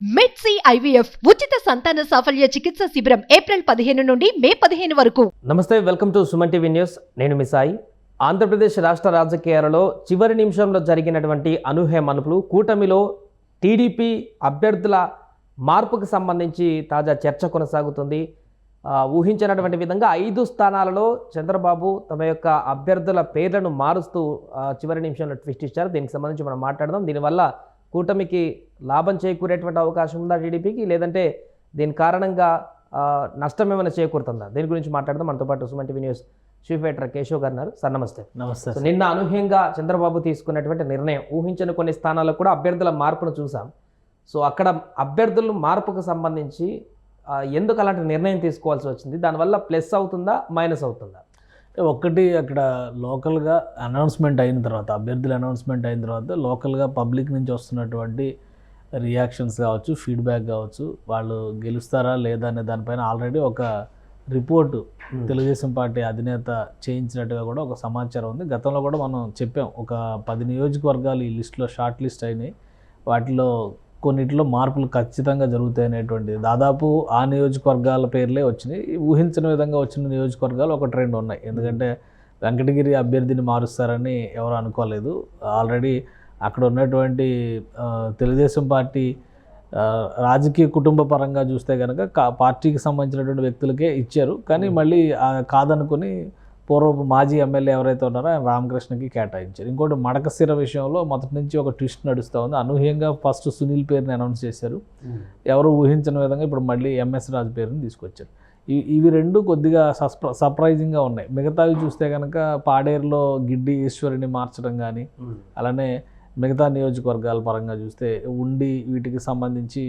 మెడ్సీ IVF ఉచిత సంతాన సాఫల్య చికిత్స శిబిరం ఏప్రిల్ పదిహేను నుండి మే పదిహేను వరకు. నమస్తే welcome to Suman TV news. నేను మీ సాయి. ఆంధ్రప్రదేశ్ రాష్ట్ర రాజకీయాలలో చివరి నిమిషంలో జరిగినటువంటి అనూహ్య మలుపులు కూటమిలో టీడీపీ అభ్యర్థుల మార్పుకు సంబంధించి తాజా చర్చ కొనసాగుతుంది. ఊహించినటువంటి విధంగా ఐదు స్థానాలలో చంద్రబాబు తమ యొక్క అభ్యర్థుల పేర్లను మారుస్తూ చివరి నిమిషంలో ట్విస్ట్ ఇచ్చారు. దీనికి సంబంధించి మనం మాట్లాడదాం. దీనివల్ల కూటమికి లాభం చేకూరేటువంటి అవకాశం ఉందా టీడీపీకి? లేదంటే దీని కారణంగా నష్టం ఏమైనా చేకూరుతుందా? దీని గురించి మాట్లాడదాం. మనతో పాటు Suman TV news chief editor Keshav గారు ఉన్నారు. సార్ నమస్తే. నమస్తే. నిన్న అనూహ్యంగా చంద్రబాబు తీసుకున్నటువంటి నిర్ణయం ఊహించని కొన్ని స్థానాల్లో కూడా అభ్యర్థుల మార్పును చూసాం. సో అక్కడ అభ్యర్థుల మార్పుకు సంబంధించి ఎందుకు అలాంటి నిర్ణయం తీసుకోవాల్సి వచ్చింది? దానివల్ల ప్లస్ అవుతుందా మైనస్ అవుతుందా? ఒక్కటి అక్కడ లోకల్గా అనౌన్స్మెంట్ అయిన తర్వాత అభ్యర్థుల అనౌన్స్మెంట్ అయిన తర్వాత లోకల్గా పబ్లిక్ నుంచి వస్తున్నటువంటి రియాక్షన్స్ కావచ్చు ఫీడ్బ్యాక్ కావచ్చు వాళ్ళు గెలుస్తారా లేదా అనే దానిపైన ఆల్రెడీ ఒక రిపోర్టు తెలుగుదేశం పార్టీ అధినేత చేయించినట్టుగా కూడా ఒక సమాచారం ఉంది. గతంలో కూడా మనం చెప్పాం ఒక పది నియోజకవర్గాలు ఈ లిస్టులో షార్ట్ లిస్ట్ అయినాయి. వాటిలో కొన్నిట్లో మార్పులు ఖచ్చితంగా జరుగుతాయి అనేటువంటిది దాదాపు ఆ నియోజకవర్గాల పేర్లే వచ్చినాయి. ఊహించని విధంగా వచ్చిన నియోజకవర్గాలు ఒక ట్రెండ్ ఉన్నాయి. ఎందుకంటే వెంకటగిరి అభ్యర్థిని మారుస్తారని ఎవరు అనుకోలేదు. ఆల్రెడీ అక్కడ ఉన్నటువంటి తెలుగుదేశం పార్టీ రాజకీయ కుటుంబ పరంగా చూస్తే కనుక పార్టీకి సంబంధించినటువంటి వ్యక్తులకే ఇచ్చారు. కానీ మళ్ళీ కాదనుకుని పూర్వపు మాజీ ఎమ్మెల్యే ఎవరైతే ఉన్నారో ఆయన రామకృష్ణకి కేటాయించారు. ఇంకోటి మడకశిర విషయంలో మొదటి నుంచి ఒక ట్విస్ట్ నడుస్తూ ఉంది. అనూహ్యంగా ఫస్ట్ సునీల్ పేరుని అనౌన్స్ చేశారు. ఎవరు ఊహించని విధంగా ఇప్పుడు మళ్ళీ ఎంఎస్ రాజు పేరుని తీసుకొచ్చారు. ఇవి రెండు కొద్దిగా సస్ప్ర సర్ప్రైజింగ్గా ఉన్నాయి. మిగతావి చూస్తే కనుక పాడేరులో గిడ్డి ఈశ్వరిని మార్చడం కానీ అలానే మిగతా నియోజకవర్గాల పరంగా చూస్తే ఉండి వీటికి సంబంధించి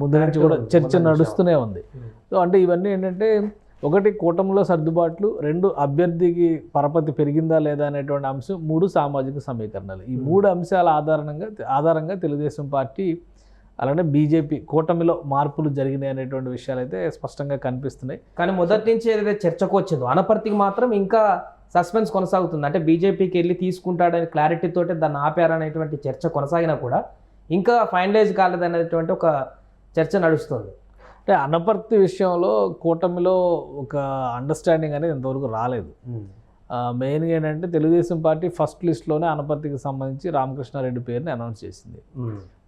ముందు నుంచి కూడా చర్చ నడుస్తూనే ఉంది. సో అంటే ఇవన్నీ ఏంటంటే ఒకటి కూటమిలో సర్దుబాట్లు రెండు అభ్యర్థికి పరపతి పెరిగిందా లేదా అనేటువంటి అంశం మూడు సామాజిక సమీకరణలు. ఈ మూడు అంశాల ఆధారంగా ఆధారంగా తెలుగుదేశం పార్టీ అలానే బీజేపీ కూటమిలో మార్పులు జరిగినాయి అనేటువంటి విషయాలు అయితే స్పష్టంగా కనిపిస్తున్నాయి. కానీ మొదటి నుంచి ఏదైతే చర్చకు వచ్చిందో అనపర్తికి మాత్రం ఇంకా సస్పెన్స్ కొనసాగుతుంది. అంటే బీజేపీకి వెళ్ళి తీసుకుంటాడని క్లారిటీ తోటి దాన్ని ఆపారనేటువంటి చర్చ కొనసాగినా కూడా ఇంకా ఫైనలైజ్ కాలేదనేటువంటి ఒక చర్చ నడుస్తుంది. అంటే అనపర్తి విషయంలో కూటమిలో ఒక అండర్స్టాండింగ్ అనేది ఇంతవరకు రాలేదు. మెయిన్గా ఏంటంటే తెలుగుదేశం పార్టీ ఫస్ట్ లిస్ట్లోనే అనపర్తికి సంబంధించి రామకృష్ణారెడ్డి పేరుని అనౌన్స్ చేసింది.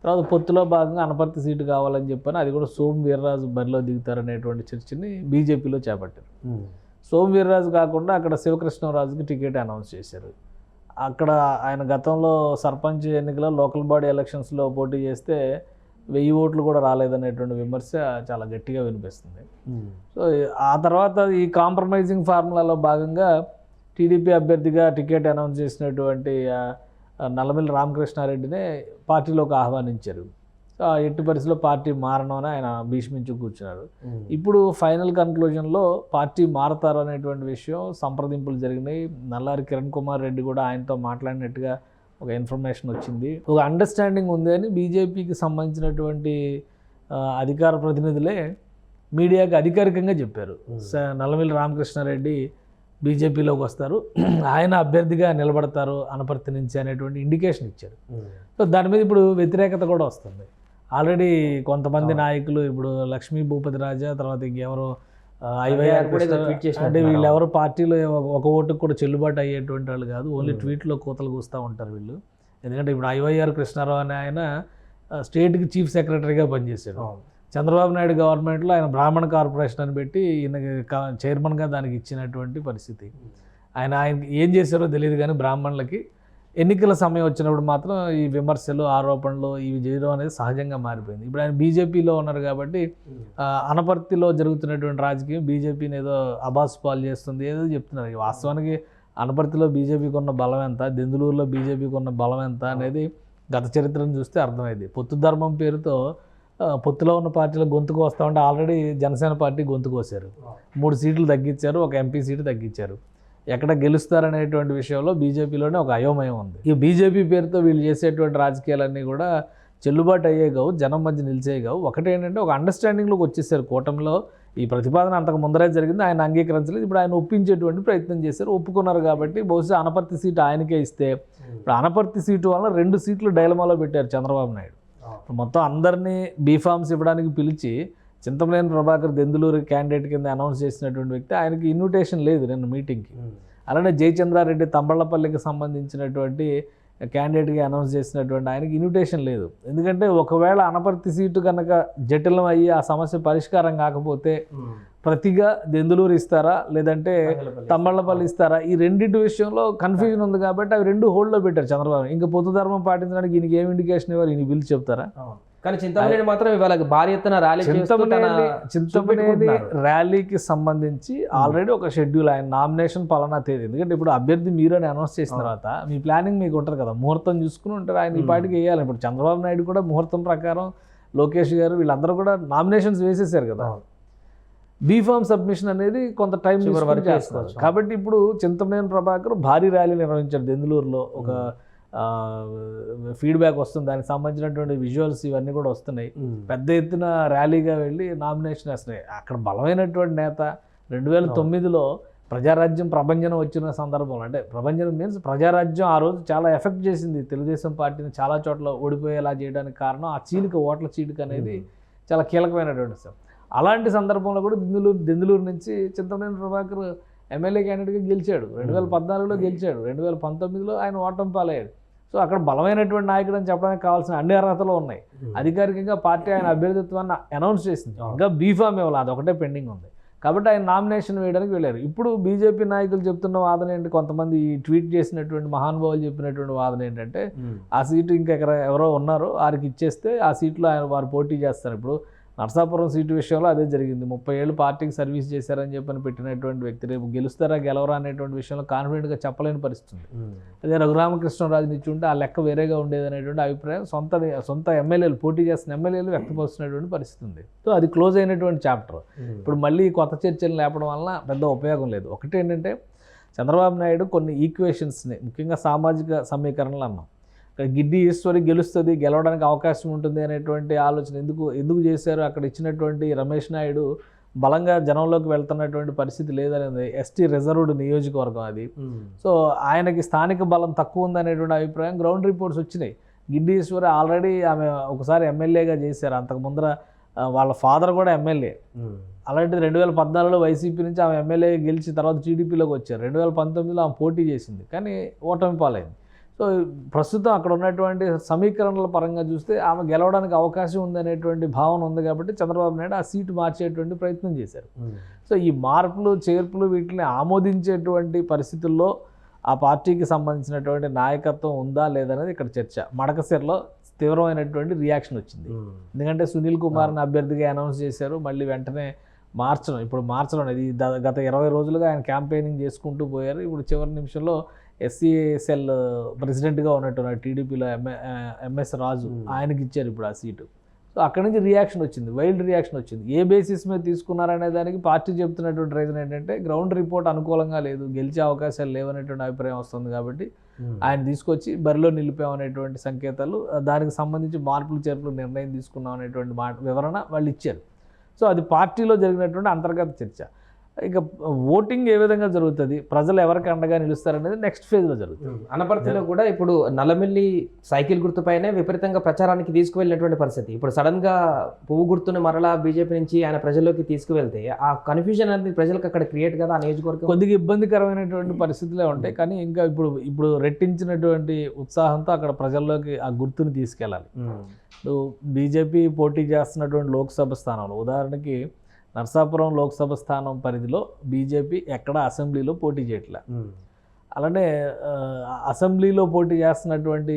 తర్వాత పొత్తులో భాగంగా అనపర్తి సీటు కావాలని చెప్పని. అది కూడా సోము వీర్రాజు బరిలో దిగుతారనేటువంటి చర్చని బీజేపీలో చేపట్టారు. సోము వీర్రాజు కాకుండా అక్కడ శివకృష్ణరాజుకి టికెట్ అనౌన్స్ చేశారు. అక్కడ ఆయన గతంలో సర్పంచ్ ఎన్నికలో లోకల్ బాడీ ఎలక్షన్స్లో పోటీ చేస్తే వెయ్యి ఓట్లు కూడా రాలేదనేటువంటి విమర్శ చాలా గట్టిగా వినిపిస్తుంది. సో ఆ తర్వాత ఈ కాంప్రమైజింగ్ ఫార్ములాలో భాగంగా టీడీపీ అభ్యర్థిగా టికెట్ అనౌన్స్ చేసినటువంటి నల్లమిల్లి రామకృష్ణారెడ్డినే పార్టీలోకి ఆహ్వానించారు. సో ఎట్టి పరిస్థితిలో పార్టీ మారనని ఆయన భీష్మించి కూర్చున్నారు. ఇప్పుడు ఫైనల్ కన్క్లూజన్లో పార్టీ మారతారు అనేటువంటి విషయం సంప్రదింపులు జరిగినాయి. నల్లారి కిరణ్ కుమార్ రెడ్డి కూడా ఆయనతో మాట్లాడినట్టుగా ఒక ఇన్ఫర్మేషన్ వచ్చింది. ఒక అండర్స్టాండింగ్ ఉంది అని బీజేపీకి సంబంధించినటువంటి అధికార ప్రతినిధులే మీడియాకి అధికారికంగా చెప్పారు. నల్లమిల్లి రామకృష్ణారెడ్డి బీజేపీలోకి వస్తారు. ఆయన అభ్యర్థిగా నిలబడతారు అనపర్తి నుంచి అనేటువంటి ఇండికేషన్ ఇచ్చారు. సో దాని మీద ఇప్పుడు వ్యతిరేకత కూడా వస్తుంది. ఆల్రెడీ కొంతమంది. నాయకులు ఇప్పుడు లక్ష్మీ భూపతి రాజా తర్వాత ఇంకెవరో అంటే వీళ్ళు ఎవరు పార్టీలో ఒక- ఓటుకు కూడా చెల్లుబాటు అయ్యేటువంటి వాళ్ళు కాదు. Only Hmm. ట్వీట్లో కోతలు కూస్తూ ఉంటారు వీళ్ళు. ఎందుకంటే ఇప్పుడు ఐవైఆర్ కృష్ణారావు అనే ఆయన స్టేట్కి చీఫ్ సెక్రటరీగా పనిచేశాడు. చంద్రబాబు నాయుడు గవర్నమెంట్లో ఆయన బ్రాహ్మణ కార్పొరేషన్ అని పెట్టి ఈయనకి కా- చైర్మన్గా దానికి ఇచ్చినటువంటి పరిస్థితి. ఆయన ఆయన ఏం చేశారో తెలియదు కానీ బ్రాహ్మణులకి ఎన్నికల సమయం వచ్చినప్పుడు మాత్రం ఈ విమర్శలు ఆరోపణలు ఇవి చేయడం అనేది సహజంగా మారిపోయింది. ఇప్పుడు ఆయన బీజేపీలో ఉన్నారు కాబట్టి ఆ, అనపర్తిలో జరుగుతున్నటువంటి రాజకీయం బీజేపీని ఏదో అబాస్ పాలు చేస్తుంది ఏదో చెప్తున్నారు. వాస్తవానికి అనపర్తిలో బీజేపీకి ఉన్న బలం ఎంత దెందులూరులో బీజేపీకి ఉన్న బలం ఎంత అనేది గత చరిత్రను చూస్తే అర్థమైంది. పొత్తు ధర్మం పేరుతో పొత్తులో ఉన్న పార్టీలు గొంతుకు వస్తూ ఉంటే ఆల్రెడీ జనసేన పార్టీ గొంతుకు వస్తారు మూడు సీట్లు తగ్గించారు ఒక ఎంపీ సీటు తగ్గించారు. ఎక్కడ గెలుస్తారనేటువంటి విషయంలో బీజేపీలోనే ఒక అయోమయం ఉంది. ఈ బీజేపీ పేరుతో వీళ్ళు చేసేటువంటి రాజకీయాలన్నీ కూడా చెల్లుబాటు అయ్యే కావు జనం మధ్య నిలిచే కావు ఒకటేంటంటే ఒక అండర్స్టాండింగ్లోకి వచ్చేసారు కూటమిలో. ఈ ప్రతిపాదన అంతకు ముందరే జరిగింది ఆయన అంగీకరించలేదు. ఇప్పుడు ఆయన ఒప్పించేటువంటి ప్రయత్నం చేశారు ఒప్పుకున్నారు కాబట్టి బహుశా అనపర్తి సీటు ఆయనకే ఇస్తే. ఇప్పుడు అనపర్తి సీటు వల్ల రెండు సీట్లు డైలమాలో పెట్టారు చంద్రబాబు నాయుడు. మొత్తం అందరినీ బీఫామ్స్ ఇవ్వడానికి పిలిచి చింతమనేని ప్రభాకర్ దెందులూరు క్యాండిడేట్ కింద అనౌన్స్ చేసినటువంటి వ్యక్తి ఆయనకి ఇన్విటేషన్ లేదు నిన్న మీటింగ్కి అలానే జయచంద్రారెడ్డి తంబళ్ళపల్లికి సంబంధించినటువంటి క్యాండిడేట్గా అనౌన్స్ చేసినటువంటి ఆయనకి ఇన్విటేషన్ లేదు. ఎందుకంటే ఒకవేళ అనపర్తి సీటు కనుక జటిలం అయ్యి ఆ సమస్య పరిష్కారం కాకపోతే ప్రతిగా దెందులూరు ఇస్తారా? లేదంటే తమ్మళ్ళపల్లి ఇస్తారా? ఈ రెండింటి విషయంలో కన్ఫ్యూజన్ ఉంది కాబట్టి అవి రెండు హోల్డ్లో పెట్టారు చంద్రబాబు. ఇంకా పొత్తు ధర్మం పాటించడానికి ఈయనకి ఏం ఇండికేషన్ ఇవ్వాలి? ఈయన పిలిచి చెప్తారా? కానీ చింతమనేని మాత్రం ఇవాళ భారీ ఎత్తున ర్యాలీ చింతమనేని. ర్యాలీకి సంబంధించి ఆల్రెడీ ఒక షెడ్యూల్ ఆయన నామినేషన్ పలానా తేదీ. ఎందుకంటే ఇప్పుడు అభ్యర్థి మీరు అని అనౌన్స్ చేసిన తర్వాత మీ ప్లానింగ్ మీకు ఉంటుంది కదా. ముహూర్తం చూసుకుని ఉంటారు. ఆయన ఈ పాటికి వేయాలి. ఇప్పుడు చంద్రబాబు నాయుడు కూడా ముహూర్తం ప్రకారం లోకేష్ గారు వీళ్ళందరూ కూడా నామినేషన్స్ వేసేసారు కదా. బీఫామ్ సబ్మిషన్ అనేది కొంత టైం వరకు చేస్తారు. కాబట్టి ఇప్పుడు చింతమనేని ప్రభాకర్ భారీ ర్యాలీ నిర్వహించారు దెందులూరులో ఒక ఫీడ్బ్యాక్ వస్తుంది. దానికి సంబంధించినటువంటి విజువల్స్ ఇవన్నీ కూడా వస్తున్నాయి. పెద్ద ఎత్తున ర్యాలీగా వెళ్ళి నామినేషన్ వేస్తున్నాయి. అక్కడ బలమైనటువంటి నేత రెండు వేల తొమ్మిదిలో ప్రజారాజ్యం ప్రభంజనం వచ్చిన సందర్భంలో అంటే ప్రభంజనం మీన్స్ ప్రజారాజ్యం ఆ రోజు చాలా ఎఫెక్ట్ చేసింది. తెలుగుదేశం పార్టీని చాలా చోట్ల ఓడిపోయేలా చేయడానికి కారణం ఆ చీలిక ఓట్ల చీలిక అనేది చాలా కీలకమైనటువంటి విషయం. అలాంటి సందర్భంలో కూడా దెందులూరు దెందులూరు నుంచి చింతమనేని ప్రభాకర్ ఎమ్మెల్యే క్యాండిడేట్గా గెలిచాడు. రెండు వేల పద్నాలుగులో గెలిచాడు. రెండు వేల పంతొమ్మిదిలో ఆయన ఓటమి పాలయ్యాడు. సో అక్కడ బలమైనటువంటి నాయకుడు అని చెప్పడానికి కావాల్సిన అన్ని అర్హతలు ఉన్నాయి. అధికారికంగా పార్టీ ఆయన అభ్యర్థిత్వాన్ని అనౌన్స్ చేసింది. ఇంకా బీఫామ్ ఇవ్వాలి అదొకటే పెండింగ్ ఉంది. కాబట్టి ఆయన నామినేషన్ వేయడానికి వెళ్ళారు. ఇప్పుడు బీజేపీ నాయకులు చెప్తున్న వాదన ఏంటి? కొంతమంది ఈ ట్వీట్ చేసినటువంటి మహానుభావులు చెప్పినటువంటి వాదన ఏంటంటే ఆ సీటు ఇంకా ఎక్కడ ఎవరో ఉన్నారో వారికి ఇచ్చేస్తే ఆ సీట్లో ఆయన వారు పోటీ చేస్తారు. ఇప్పుడు నర్సాపురం సీటు విషయంలో అదే జరిగింది. ముప్పై ఏళ్ళు పార్టీకి సర్వీస్ చేశారని చెప్పని పెట్టినటువంటి వ్యక్తి రేపు గెలుస్తారా గెలవరా అనేటువంటి విషయంలో కాన్ఫిడెంట్గా చెప్పలేని పరిస్థితి ఉంది. అదే రఘురామకృష్ణరాజు ఇచ్చి ఉంటే ఆ లెక్క వేరేగా ఉండేది అనేటువంటి అభిప్రాయం సొంత సొంత ఎమ్మెల్యేలు పోటీ చేస్తున్న ఎమ్మెల్యేలు వ్యక్తపరుస్తున్నటువంటి పరిస్థితి ఉంది. సో అది క్లోజ్ అయినటువంటి చాప్టర్ ఇప్పుడు మళ్ళీ కొత్త చర్చలు లేపడం వలన పెద్ద ఉపయోగం లేదు. ఒకటి ఏంటంటే చంద్రబాబు నాయుడు కొన్ని ఈక్వేషన్స్ని ముఖ్యంగా సామాజిక సమీకరణలు అన్నాం. గిడ్డి ఈశ్వరి గెలుస్తుంది గెలవడానికి అవకాశం ఉంటుంది అనేటువంటి ఆలోచన ఎందుకు ఎందుకు చేశారు? అక్కడ ఇచ్చినటువంటి రమేష్ నాయుడు బలంగా జనంలోకి వెళ్తున్నటువంటి పరిస్థితి లేదనేది ఎస్టీ రిజర్వ్డ్ నియోజకవర్గం అది. సో ఆయనకి స్థానిక బలం తక్కువ ఉందనేటువంటి అభిప్రాయం గ్రౌండ్ రిపోర్ట్స్ వచ్చినాయి. గిడ్డి ఈశ్వరి ఆల్రెడీ ఆమె ఒకసారి ఎమ్మెల్యేగా చేశారు. అంతకు ముందర వాళ్ళ ఫాదర్ కూడా ఎమ్మెల్యే. అలాంటిది రెండు వేల పద్నాలుగులో వైసీపీ నుంచి ఆమె ఎమ్మెల్యే గెలిచి తర్వాత టీడీపీలోకి వచ్చారు. రెండు వేల పంతొమ్మిదిలో ఆమె పోటీ చేసింది. కానీ ఓటమి పాలైంది. సో ప్రస్తుతం అక్కడ ఉన్నటువంటి సమీకరణల పరంగా చూస్తే ఆమె గెలవడానికి అవకాశం ఉందనేటువంటి భావన ఉంది కాబట్టి చంద్రబాబు నాయుడు ఆ సీటు మార్చేటువంటి ప్రయత్నం చేశారు. సో ఈ మార్పులు చేర్పులు వీటిని ఆమోదించేటువంటి పరిస్థితుల్లో ఆ పార్టీకి సంబంధించినటువంటి నాయకత్వం ఉందా లేదనేది ఇక్కడ చర్చ. మడకసిరలో తీవ్రమైనటువంటి రియాక్షన్ వచ్చింది. ఎందుకంటే సునీల్ కుమార్ని అభ్యర్థిగా అనౌన్స్ చేశారు. మళ్ళీ వెంటనే మార్చడం ఇప్పుడు మార్చడం అనేది గత ఇరవై రోజులుగా ఆయన క్యాంపెయినింగ్ చేసుకుంటూ పోయారు. ఇప్పుడు చివరి నిమిషంలో ఎస్సీఎస్ఎల్ ప్రెసిడెంట్గా ఉన్నట్టున్నారు టీడీపీలో ఎంఏ ఎంఎస్ రాజు. ఆయనకి ఇచ్చారు ఇప్పుడు ఆ సీటు. సో అక్కడి నుంచి రియాక్షన్ వచ్చింది వైల్డ్ రియాక్షన్ వచ్చింది. ఏ బేసిస్ మీద తీసుకున్నారనే దానికి పార్టీ చెప్తున్నటువంటి రీజన్ ఏంటంటే గ్రౌండ్ రిపోర్ట్ అనుకూలంగా లేదు గెలిచే అవకాశాలు లేవనేటువంటి అభిప్రాయం వస్తుంది కాబట్టి ఆయన తీసుకొచ్చి బరిలో నిలిపామనేటువంటి సంకేతాలు దానికి సంబంధించి మార్పులు చేర్పులు నిర్ణయం తీసుకున్నాం అనేటువంటి మాట వివరణ వాళ్ళు ఇచ్చారు సో అది పార్టీలో జరిగినటువంటి అంతర్గత చర్చ. ఇక ఓటింగ్ ఏ విధంగా జరుగుతుంది? ప్రజలు ఎవరికి అండగా నిలుస్తారనేది నెక్స్ట్ ఫేజ్లో జరుగుతుంది. అనపర్తిలో కూడా ఇప్పుడు నల్లమిల్లి సైకిల్ గుర్తుపైనే విపరీతంగా ప్రచారానికి తీసుకువెళ్ళినటువంటి పరిస్థితి. ఇప్పుడు సడన్గా పువ్వు గుర్తుని మరలా బీజేపీ నుంచి ఆయన ప్రజల్లోకి తీసుకువెళ్తే ఆ కన్ఫ్యూజన్ అనేది ప్రజలకు అక్కడ క్రియేట్ కదా ఆ నియోజకవర్గం? కొద్దిగా ఇబ్బందికరమైనటువంటి పరిస్థితులే ఉంటాయి. కానీ ఇంకా ఇప్పుడు ఇప్పుడు రెట్టించినటువంటి ఉత్సాహంతో అక్కడ ప్రజల్లోకి ఆ గుర్తుని తీసుకెళ్ళాలి. ఇప్పుడు బీజేపీ పోటీ చేస్తున్నటువంటి లోక్సభ స్థానంలో ఉదాహరణకి నర్సాపురం లోక్సభ స్థానం పరిధిలో బీజేపీ ఎక్కడ అసెంబ్లీలో పోటీ చేయట్లే. అలానే అసెంబ్లీలో పోటీ చేస్తున్నటువంటి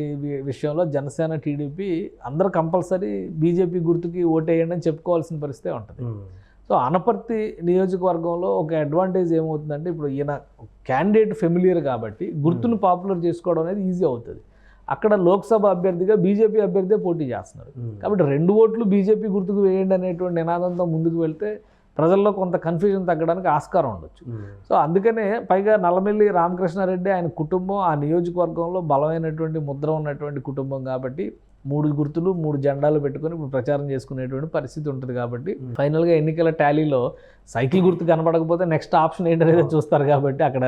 విషయంలో జనసేన టీడీపీ అందరూ కంపల్సరీ బీజేపీ గుర్తుకి ఓటేయండి అని చెప్పుకోవాల్సిన పరిస్థితే ఉంటుంది. సో అనపర్తి నియోజకవర్గంలో ఒక అడ్వాంటేజ్ ఏమవుతుందంటే ఇప్పుడు ఈయన క్యాండిడేట్ ఫెమిలియర్ కాబట్టి గుర్తును పాపులర్ చేసుకోవడం అనేది ఈజీ అవుతుంది. అక్కడ లోక్సభ అభ్యర్థిగా బీజేపీ అభ్యర్థే పోటీ చేస్తున్నారు. కాబట్టి రెండు ఓట్లు బీజేపీ గుర్తుకు వేయండి అనేటువంటి నినాదంతో ముందుకు వెళ్తే ప్రజల్లో కొంత కన్ఫ్యూజన్ తగ్గడానికి ఆస్కారం ఉండొచ్చు. సో అందుకనే పైగా నల్లమెల్లి రామకృష్ణారెడ్డి ఆయన కుటుంబం ఆ నియోజకవర్గంలో బలమైనటువంటి ముద్ర ఉన్నటువంటి కుటుంబం కాబట్టి మూడు గుర్తులు మూడు జెండాలు పెట్టుకొని ఇప్పుడు ప్రచారం చేసుకునేటువంటి పరిస్థితి ఉంటుంది కాబట్టి ఫైనల్గా ఎన్నికల టాలీలో సైకిల్ గుర్తు కనపడకపోతే నెక్స్ట్ ఆప్షన్ ఏంటనేది చూస్తారు కాబట్టి అక్కడ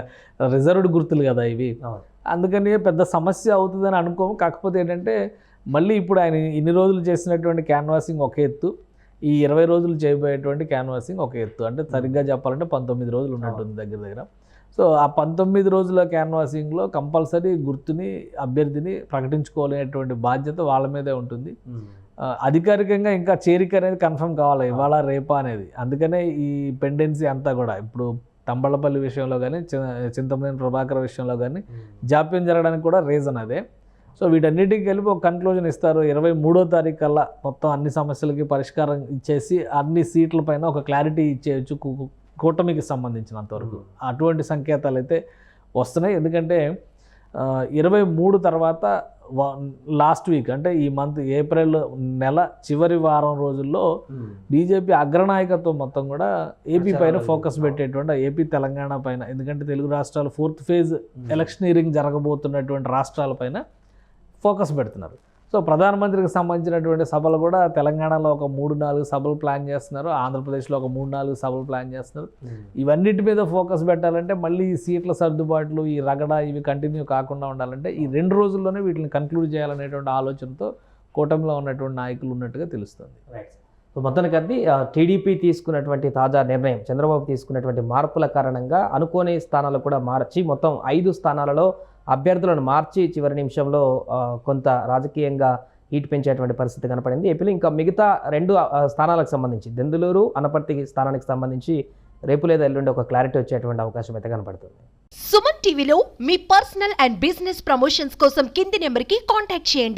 రిజర్వ్డ్ గుర్తులు కదా ఇవి. అందుకని పెద్ద సమస్య అవుతుందని అనుకోము. కాకపోతే ఏంటంటే మళ్ళీ ఇప్పుడు ఆయన ఇన్ని రోజులు చేసినటువంటి క్యాన్వాసింగ్ ఒక ఎత్తు ఈ ఇరవై రోజులు చేయబోయేటువంటి క్యాన్వాసింగ్ ఒక ఎత్తు. అంటే సరిగ్గా చెప్పాలంటే పంతొమ్మిది రోజులు ఉన్నట్టుంది దగ్గర దగ్గర. సో ఆ పంతొమ్మిది రోజుల క్యాన్వాసింగ్లో కంపల్సరీ గుర్తుని అభ్యర్థిని ప్రకటించుకోలేనటువంటి బాధ్యత వాళ్ళ మీదే ఉంటుంది. అధికారికంగా ఇంకా చేరిక అనేది కన్ఫర్మ్ కావాలి? ఇవాళ రేపా అనేది. అందుకనే ఈ పెండెన్సీ అంతా కూడా ఇప్పుడు తంబళ్ళపల్లి విషయంలో కానీ చింతమనేని ప్రభాకర్ విషయంలో కానీ జాప్యం జరగడానికి కూడా రీజన్ అదే. సో వీటన్నిటికి కలిపి ఒక కన్క్లూజన్ ఇస్తారు. ఇరవై మూడో తారీఖు కల్లా మొత్తం అన్ని సమస్యలకి పరిష్కారం ఇచ్చేసి అన్ని సీట్ల పైన ఒక క్లారిటీ ఇచ్చేయచ్చు కూ- కూటమికి సంబంధించినంత వరకు. అటువంటి సంకేతాలు అయితే వస్తున్నాయి. ఎందుకంటే ఇరవై మూడు తర్వాత లాస్ట్ వీక్ అంటే ఈ మంత్ ఏప్రిల్ నెల చివరి వారం రోజుల్లో బీజేపీ అగ్రనాయకత్వం మొత్తం కూడా ఏపీ పైన ఫోకస్ పెట్టేటువంటి ఏపీ తెలంగాణ పైన. ఎందుకంటే తెలుగు రాష్ట్రాలు ఫోర్త్ ఫేజ్ ఎలక్షనీరింగ్ జరగబోతున్నటువంటి రాష్ట్రాలపైన ఫోకస్ పెడుతున్నారు. సో ప్రధానమంత్రికి సంబంధించినటువంటి సభలు కూడా తెలంగాణలో ఒక మూడు నాలుగు సభలు ప్లాన్ చేస్తున్నారు. ఆంధ్రప్రదేశ్లో ఒక మూడు నాలుగు సభలు ప్లాన్ చేస్తున్నారు. ఇవన్నిటి మీద ఫోకస్ పెట్టాలంటే మళ్ళీ ఈ సీట్ల సర్దుబాట్లు ఈ రగడ ఇవి కంటిన్యూ కాకుండా ఉండాలంటే ఈ రెండు రోజుల్లోనే వీటిని కన్క్లూడ్ చేయాలనేటువంటి ఆలోచనతో కూటమిలో ఉన్నటువంటి నాయకులు ఉన్నట్టుగా తెలుస్తుంది. సో మొత్తానికి అది టీడీపీ తీసుకున్నటువంటి తాజా నిర్ణయం చంద్రబాబు తీసుకున్నటువంటి మార్పుల కారణంగా అనుకోని స్థానాలు కూడా మార్చి మొత్తం ఐదు స్థానాలలో అభ్యర్థులను మార్చి చివరి నిమిషంలో కొంత రాజకీయంగా హీట్ పెంచేటువంటి పరిస్థితి కనపడింది. ఏపీలో ఇంకా మిగతా రెండు స్థానాలకు సంబంధించి దెందులూరు అనపర్తి స్థానానికి సంబంధించి రేపు లేదా ఎల్లుండి ఒక క్లారిటీ వచ్చేటువంటి అవకాశం అయితే కనపడుతుంది. సుమన్ టీవీలో మీ పర్సనల్ అండ్ బిజినెస్ ప్రమోషన్స్ కోసం కింది నెంబర్కి కాంటాక్ట్ చేయండి.